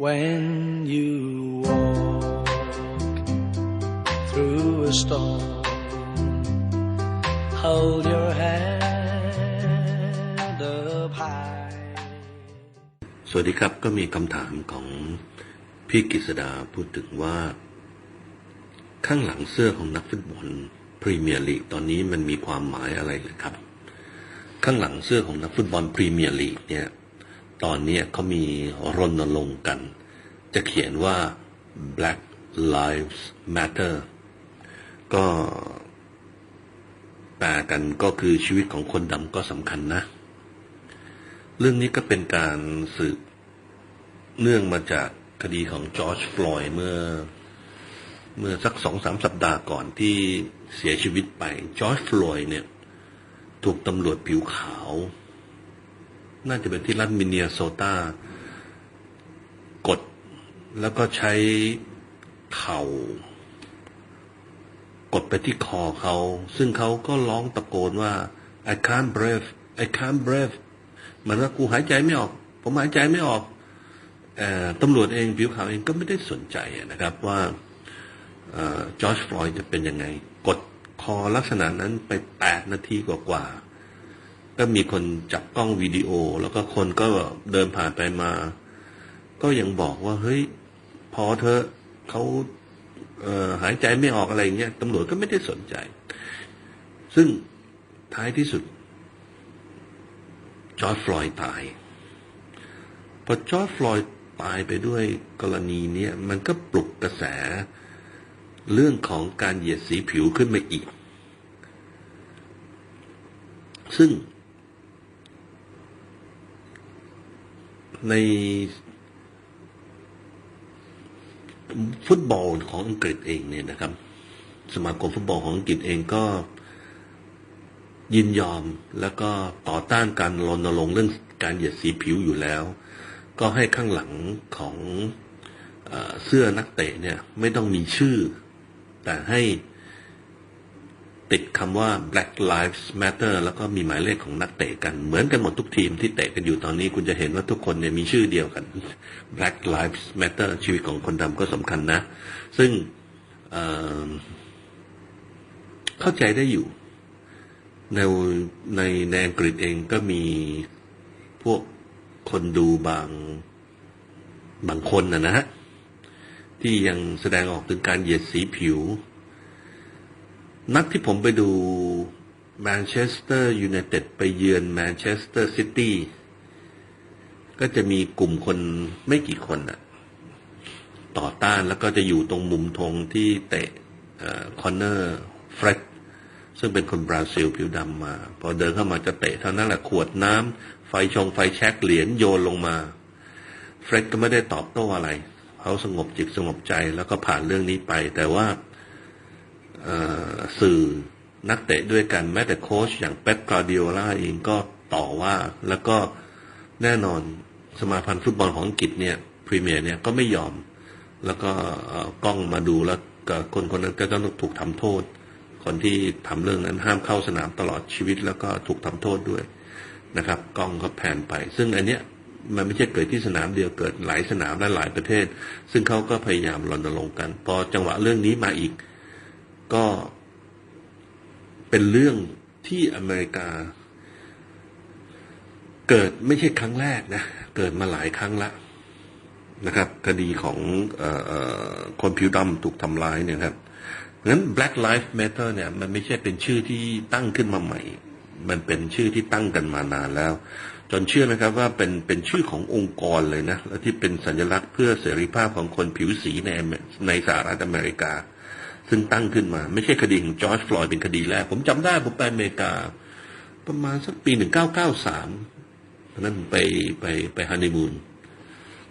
when you walk through a storm. Hold your head up high. สวัสดีครับก็มีคำถามของพี่กฤษดาพูดถึงว่า ข้างหลังเสื้อของนักฟุตบอลพรีเมียร์ลีกตอนนี้มันมีความหมายอะไรเลยครับ ข้างหลังเสื้อของนักฟุตบอลพรีเมียร์ลีกเนี่ย ตอนนี้เขามีรณรงค์กัน จะเขียนว่า Black Lives Matter ก็แปลกันก็คือชีวิตของคนดำก็สำคัญนะ เรื่องนี้ก็เป็นการสืบเนื่องมาจากคดีของจอร์จฟลอยเมื่อ เมื่อสักสองสามสัปดาห์ก่อนที่เสียชีวิตไปจอร์จฟลอยเนี่ย ถูกตำรวจผิวขาว น่าจะเป็นที่รัฐมินเนียโซตากด แล้วก็ใช้เข่ากดไปที่คอเขา ซึ่งเขาก็ร้องตะโกนว่า I can't breathe I can't breathe มือนว่ากูหายใจไม่ออก ผมหายใจไม่ออกอตำรวจเองผิวขาวเองก็ไม่ได้สนใจนะครับว่าจอร์จฟลอยด์จะเป็นยังไง กดคอลักษณะนั้นไปแปดนาทีกว่าๆ ก็มีคนจับกล้องวิดีโอ แล้วก็คนก็เดินผ่านไปมา ก็ยังบอกว่าเฮ้ย พอเธอเขาเออหายใจไม่ออกอะไรเงี้ยตำรวจก็ไม่ได้สนใจ ซึ่งท้ายที่สุด จอร์จฟลอยตาย พอจอร์จฟลอยตายไปด้วยกรณีเนี้ยมันก็ปลุกกระแส เรื่องของการเหยียดสีผิวขึ้นมาอีก ซึ่ง ในฟุตบอลของอังกฤษเองเนี่ยนะครับ สมาคมฟุตบอลของอังกฤษเองก็ยินยอมแล้วก็ต่อต้านการรณรงค์เรื่องการเหยียดสีผิวอยู่แล้ว ก็ให้ข้างหลังของเสื้อนักเตะเนี่ย ไม่ต้องมีชื่อ แต่ให้ ติดคำว่า Black Lives Matter แล้วก็มีหมายเลขของนักเตะกัน เหมือนกันหมดทุกทีมที่เตะกันอยู่ตอนนี้คุณจะเห็นว่าทุกคนเนี่ยมีชื่อเดียวกัน Black Lives Matter ชีวิตของคนดำก็สำคัญนะ ซึ่งเเข้าใจได้อยู่ ในในในอังกฤษเองก็มีพวกคนดูบางบางคนนะนะฮะที่ยังแสดงออกถึงการเหยียดสีผิว นัดที่ผมไปดูแมนเชสเตอร์ยูไนเต็ดไปเยือนแมนเชสเตอร์ซิตี้ก็จะมีกลุ่มคนไม่กี่คนอะต่อต้านแล้วก็จะอยู่ตรงมุมธงที่เตะคอนเนอร์เฟร็ดซึ่งเป็นคนบราซิลผิวดำมา พอเดินเข้ามาจะเตะเท่านั้นแหละขวดน้ำไฟชงไฟแช็กเหรียญโยนลงมาเฟร็ดก็ไม่ได้ตอบโต้อะไร เขาสงบจิตสงบใจแล้วก็ผ่านเรื่องนี้ไป แต่ว่า สื่อนักเตะด้วยกันแม้แต่โค้ชอย่างเป๊ปกาเดิโอลาเองก็ต่อว่า แล้วก็แน่นอนสมาพันธ์ฟุตบอลของอังกฤษเนี่ยพรีเมียร์เนี่ยก็ไม่ยอม แล้วก็กล้องมาดูแล้วก็คนคนนั้นก็ต้องถูกทำโทษ คนที่ทำเรื่องนั้นห้ามเข้าสนามตลอดชีวิต แล้วก็ถูกทำโทษด้วยนะครับกล้องก็แผ่นไป ซึ่งอันเนี้ยมันไม่ใช่เกิดที่สนามเดียวเกิดหลายสนามและหลายประเทศ ซึ่งเขาก็พยายามรณรงค์กัน พอจังหวะเรื่องนี้มาอีก ก็เป็นเรื่องที่อเมริกา เกิดไม่ใช่ครั้งแรกนะ เกิดมาหลายครั้งละนะครับ คดีของออคนผิวดำถูกทำร้ายเนี่ยครับงั้น Black Lives Matter เนี่ยมันไม่ใช่เป็นชื่อที่ตั้งขึ้นมาใหม่ มันเป็นชื่อที่ตั้งกันมานานแล้ว จนเชื่อไหมครับว่าเป็นเป็นชื่อขององค์กรเลยนะ และที่เป็นสัญลักษณ์เพื่อเสรีภาพของคนผิวสีในในสหรัฐอเมริกา ซึ่งตั้งขึ้นมา ไม่ใช่คดีของจอร์จฟลอยด์เป็นคดีแรก ผมจำได้ผมไปอเมริกา ประมาณสักปีหนึ่งเก้าเก้าสามนั้นไปไปไปฮันนีมูน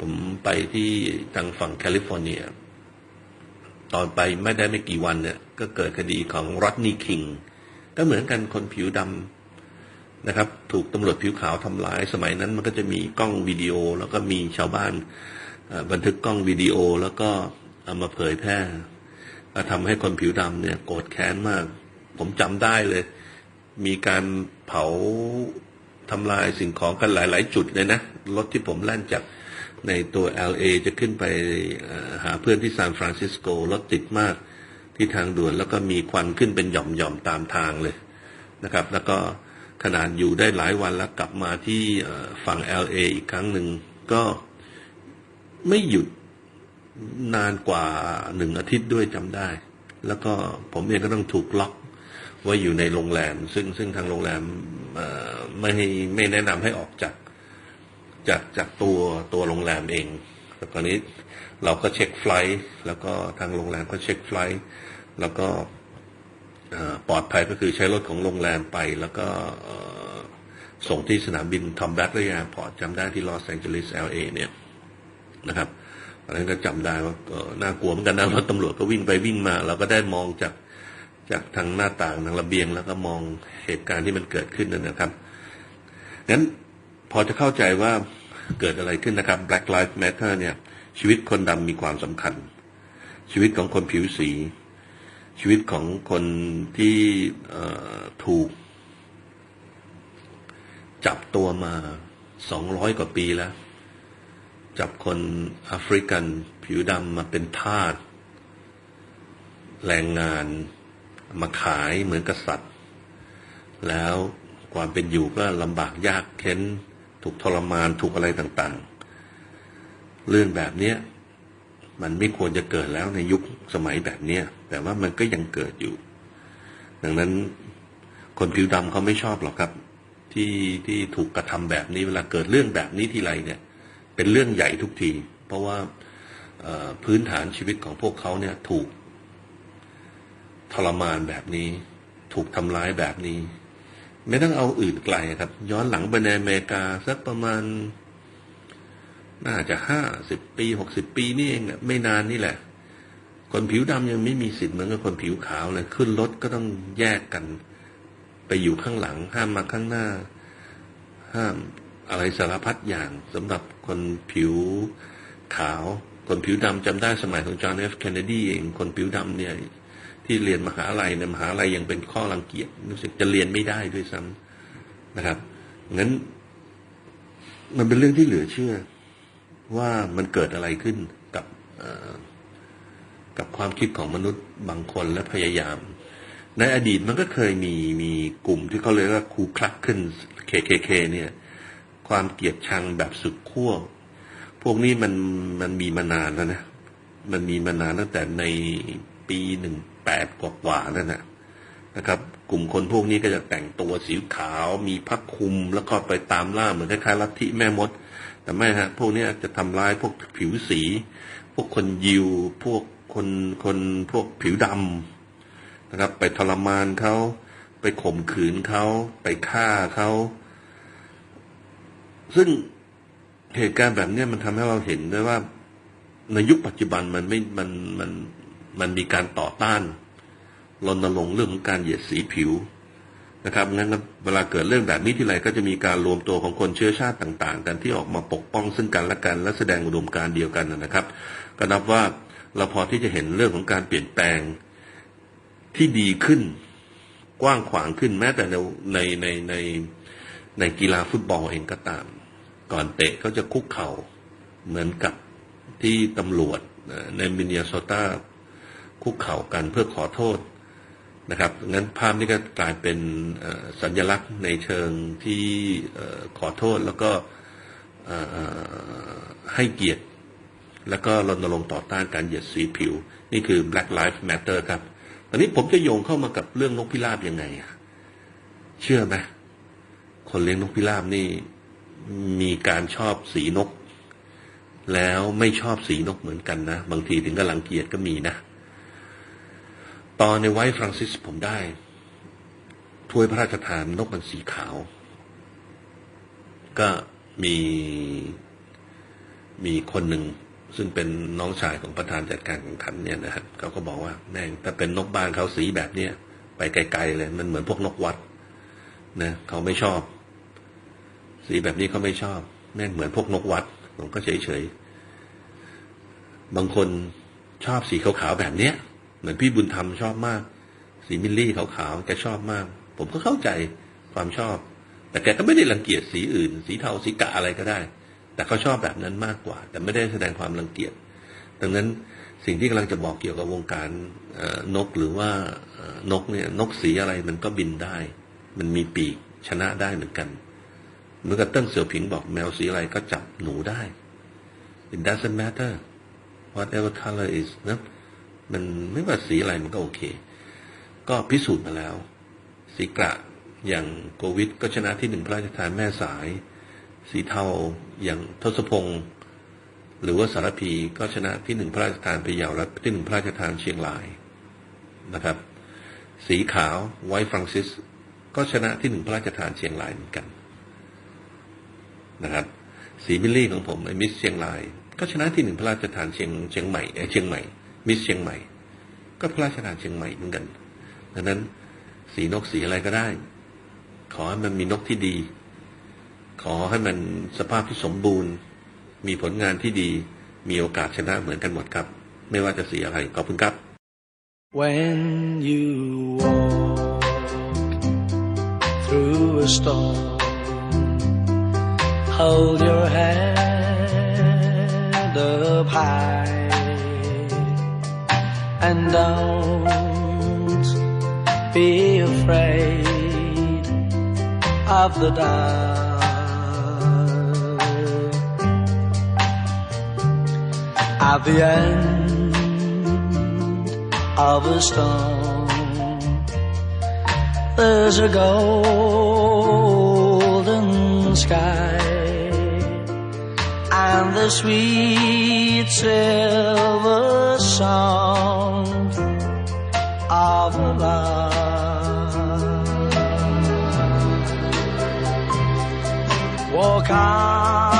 ผมไปที่ทางฝั่งแคลิฟอร์เนีย ตอนไปไม่ได้ไม่กี่วันเนี่ย ก็เกิดคดีของร o ดนีคิง ก็เหมือนกันคนผิวดำนะครับ ถูกตำรวจผิวขาวทำร้าย สมัยนั้นมันก็จะมีกล้องวิดีโอ แล้วก็มีชาวบ้านบันทึกกล้องวิดีโอแล้วก็เอามาเผยแพร่ ก็ทำให้คนผิวดำเนี่ย โกรธแค้นมาก ผมจำได้เลย มีการเผาทำลายสิ่งของกันหลาย ๆ จุดเลยนะ รถที่ผมแล่นจากในตัว LA จะขึ้นไปหาเพื่อนที่ซานฟรานซิสโกรถติดมากที่ทางด่วนแล้วก็มีควันขึ้นเป็นหย่อมๆตามทางเลยนะครับ แล้วก็ขนาดอยู่ได้หลายวันแล้วกลับมาที่ฝั่ง LA อีกครั้งหนึ่งก็ไม่หยุด นานกว่าหนึ่งอาทิตย์ด้วยจำได้ แล้วก็ผมเองก็ต้องถูกล็อกไว้อยู่ในโรงแรม ซึ่งซึ่งทางโรงแรมไม่ให้ไม่แนะนำให้ออกจากจากจากตัวตัวโรงแรมเองแล้วตอนนี้เราก็เช็คไฟลท์แล้วก็ทางโรงแรมก็เช็คไฟล์แล้วก็ปลอดภัยก็คือใช้รถของโรงแรมไป แล้วก็ส่งที่สนามบินทอมแบทเลยาพอจำได้ที่ลอสแองเจลิสเอลเอเนี่ยนะครับ ตอนนั้นก็จำได้ว่าก็น่ากลัวเหมือนกันนะรถตำรวจก็วิ่งไปวิ่งมา เราก็ได้มองจากจากทางหน้าต่างทางระเบียง แล้วก็มองเหตุการณ์ที่มันเกิดขึ้นนั่นนะครับงั้นพอจะเข้าใจว่าเกิดอะไรขึ้นนะครับ Black Lives Matter เนี่ย ชีวิตคนดำมีความสำคัญ ชีวิตของคนผิวสี ชีวิตของคนที่ถูก จับตัวมาสองร้อยกว่าปีแล้ว จับคนแอฟริกัน ผิวดำมาเป็นทาสแรงงานมาขายเหมือนกษัตริย์ แล้วความเป็นอยู่ก็ลำบากยากเข็นถูกทรมานถูกอะไรต่างๆ เรื่องแบบเนี้ยมันไม่ควรจะเกิดแล้วในยุคสมัยแบบเนี้ยแต่ว่ามันก็ยังเกิดอยู่ ดังนั้นคนผิวดำเขาไม่ชอบหรอกครับ ที่ที่ถูกกระทำแบบนี้เวลาเกิดเรื่องแบบนี้ทีไรเนี่ย เป็นเรื่องใหญ่ทุกที เพราะว่าพื้นฐานชีวิตของพวกเขาเนี่ยถูกทรมานแบบนี้ ถูกทำร้ายแบบนี้ ไม่ต้องเอาอื่นไกลครับ ย้อนหลังไปในอเมริกาสักประมาณ น่าจะห้าสิบปีหกสิบปีนี่เองไม่นานนี่แหละ คนผิวดำยังไม่มีสิทธิ์เหมือนกับคนผิวขาวเลยขึ้นรถก็ต้องแยกกัน ไปอยู่ข้างหลัง ห้ามมาข้างหน้า ห้ามอะไรสารพัดอย่างสำหรับ คนผิวขาว คนผิวดำจำได้สมัยของจอห์นเอฟเคนเนดีเองคนผิวดำเนี่ย ที่เรียนมหาลัยในมหาลัยยังเป็นข้อรังเกียจรู้สึกจะเรียนไม่ได้ด้วยซ้ำนะครับงั้น มันเป็นเรื่องที่เหลือเชื่อ ว่ามันเกิดอะไรขึ้นกับกับความคิดของมนุษย์บางคนและพยายาม ในอดีตมันก็เคยมีมีกลุ่มที่เขาเรียกว่าคูคลักขึ้น KKK เนี่ย ความเกลียดชังแบบสุดขั้วพวกนี้มันมันมีมานานแล้วนะ มันมีมานานตั้งแต่ในปีหนึ่งแปดกว่าๆนั่นนะนะครับ กลุ่มคนพวกนี้ก็จะแต่งตัวสีขาวมีผ้าคลุมแล้วก็ไปตามล่าเหมือนคล้ายๆลัทธิแม่มด แต่ไม่ฮะ พวกนี้จะทำร้ายพวกผิวสี พวกคนยิว พวกคนคนพวกผิวดำนะครับ ไปทรมานเขาไปข่มขืนเขาไปฆ่าเขา ซึ่งเหตุการณ์แบบนี้มันทำให้เราเห็นได้ว่า ในยุคปัจจุบันมันไม่มันมันมันมีการต่อต้านรณรงค์เรื่องของการเหยียดสีผิวนะครับงั้นเวลาเกิดเรื่องแบบนี้ที่ไรก็จะมีการรวมตัวของคนเชื้อชาติต่าง ๆ กันที่ออกมาปกป้องซึ่งกันและกัน และแสดงอุดมการณ์เดียวกันนะครับ ก็นับว่าเราพอที่จะเห็นเรื่องของการเปลี่ยนแปลงที่ดีขึ้น กว้างขวางขึ้นแม้แต่ในในในในในกีฬาฟุตบอลเองก็ตาม ก่อนเตะเขาจะคุกเข่าเหมือนกับที่ตำรวจในมินนิโซตาคุกเข่ากันเพื่อขอโทษนะครับ งั้นภาพนี้ก็กลายเป็นสัญลักษณ์ในเชิงที่ขอโทษแล้วก็ให้เกียรติ แล้วก็รณรงค์ต่อต้านการเหยียดสีผิว นี่คือ Black Lives Matter ครับ ตอนนี้ผมจะโยงเข้ามากับเรื่องนกพิราบยังไง เชื่อไหมคนเลี้ยงนกพิราบนี่ มีการชอบสีนก แล้วไม่ชอบสีนกเหมือนกันนะ บางทีถึงกับรังเกียจก็มีนะ ตอนในไวท์ฟรังซิสผมได้ ถ้วยพระราชทานนกมันสีขาว ก็มีมีคนหนึ่งซึ่งเป็นน้องชายของประธานจัดการแข่งขันเนี่ยนะครับเขาก็บอกว่าแม่งถ้าเป็นนกบ้านเขาสีแบบเนี้ยไปไกลๆเลย มันเหมือนพวกนกวัดนะเขาไม่ชอบ สีแบบนี้เขาไม่ชอบ แม่งเหมือนพวกนกวัด ผมก็เฉยๆบางคนชอบสีขาวๆแบบเนี้ย เหมือนพี่บุญธรรมชอบมาก สีมิลลี่ขาวๆแกชอบมาก ผมก็เข้าใจความชอบ แต่แกก็ไม่ได้รังเกียจสีอื่น สีเทาสีกะอะไรก็ได้ แต่เขาชอบแบบนั้นมากกว่า แต่ไม่ได้แสดงความรังเกียจดังนั้นสิ่งที่กำลังจะบอกเกี่ยวกับวงการนกหรือว่านกเนี่ยนกสีอะไรมันก็บินได้ มันมีปีกชนะได้เหมือนกัน เหมือนกับเติ้งเสี่ยวผิงบอกแมวสีอะไรก็จับหนูได้ it doesn't matter whatever color is นะมันไม่ว่าสีอะไรมันก็โอเค ก็พิสูจน์มาแล้ว สีกระอย่างโกวิดก็ชนะที่หนึ่งพระราชทานแม่สาย สีเทาอย่างทศพงศ์หรือว่าสารพีก็ชนะที่หนึ่งพระราชทานพะเยาและที่หนึ่งพระราชทานเชียงรายนะครับ สีขาวไวท์ฟรังซิส ก็ชนะที่หนึ่งพระราชทานเชียงรายเหมือนกัน นะครับสีบิลลี่ของผมไอ้มิสเชียงราย ก็ชนะที่หนึ่งพระราชทานเชียงเชียงใหม่เอ่อเชียงใหม่ มิสเชียงใหม่ ก็พระราชทานเชียงใหม่เหมือนกัน ดังนั้นสีนกสีอะไรก็ได้ ขอให้มันมีนกที่ดี ขอให้มันสภาพที่สมบูรณ์ มีผลงานที่ดี มีโอกาสชนะเหมือนกันหมดครับ ไม่ว่าจะสีอะไรขอบคุณครับ When you walk through a storm, hold your head up high and don't be afraid of the dark. At the end of a storm. There's a golden sky and the sweet silver sound of love. Walk on